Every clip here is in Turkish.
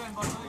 Mustafa.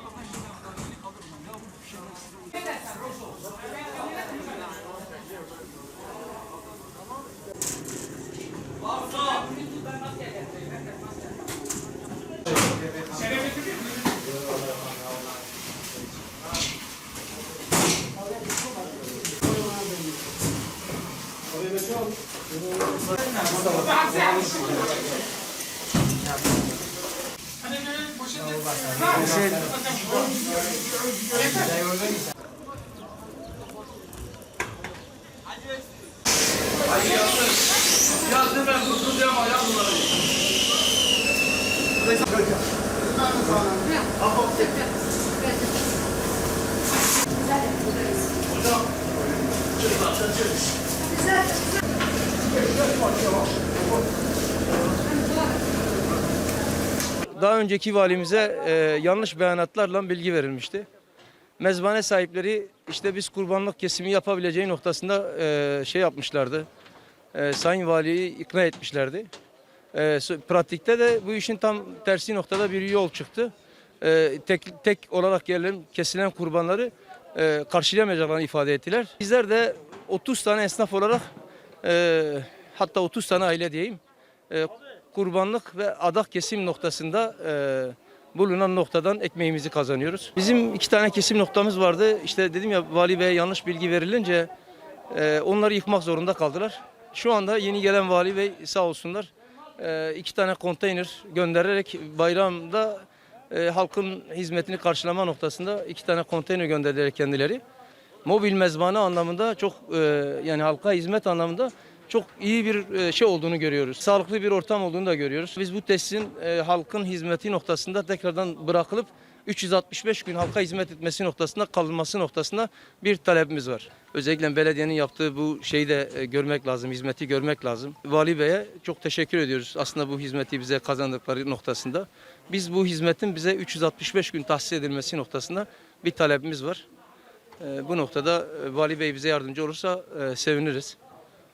Yazdım ben kurtulacağım ayağım bunları. Hocam. Güzel. Güzel. Güzel. Daha önceki valimize e, yanlış beyanatlarla bilgi verilmişti. Mezbane sahipleri işte biz kurbanlık kesimi yapabileceği noktasında e, şey yapmışlardı. E, Sayın Valiyi ikna etmişlerdi. E, pratikte de bu işin tam tersi noktada bir yol çıktı. E, tek, tek olarak gelen kesilen kurbanları e, karşılayamayacaklarını ifade ettiler. Bizler de 30 tane esnaf olarak e, hatta 30 tane aile diyeyim e, kurbanlık ve adak kesim noktasında e, bulunan noktadan ekmeğimizi kazanıyoruz. Bizim iki tane kesim noktamız vardı. İşte dedim ya vali beye yanlış bilgi verilince e, onları yıkmak zorunda kaldılar. Şu anda yeni gelen vali bey sağ olsunlar e, iki tane konteyner göndererek bayramda e, halkın hizmetini karşılama noktasında iki tane konteyner gönderdiler kendileri. Mobil mezbane anlamında çok e, yani halka hizmet anlamında çok iyi bir e, şey olduğunu görüyoruz. Sağlıklı bir ortam olduğunu da görüyoruz. Biz bu tesisin e, halkın hizmeti noktasında tekrardan bırakılıp 365 gün halka hizmet etmesi noktasında kalınması noktasında bir talebimiz var. Özellikle belediyenin yaptığı bu şeyi de e, görmek lazım, hizmeti görmek lazım. Vali Bey'e çok teşekkür ediyoruz aslında bu hizmeti bize kazandıkları noktasında. Biz bu hizmetin bize 365 gün tahsis edilmesi noktasında bir talebimiz var. Bu noktada Vali Bey bize yardımcı olursa seviniriz.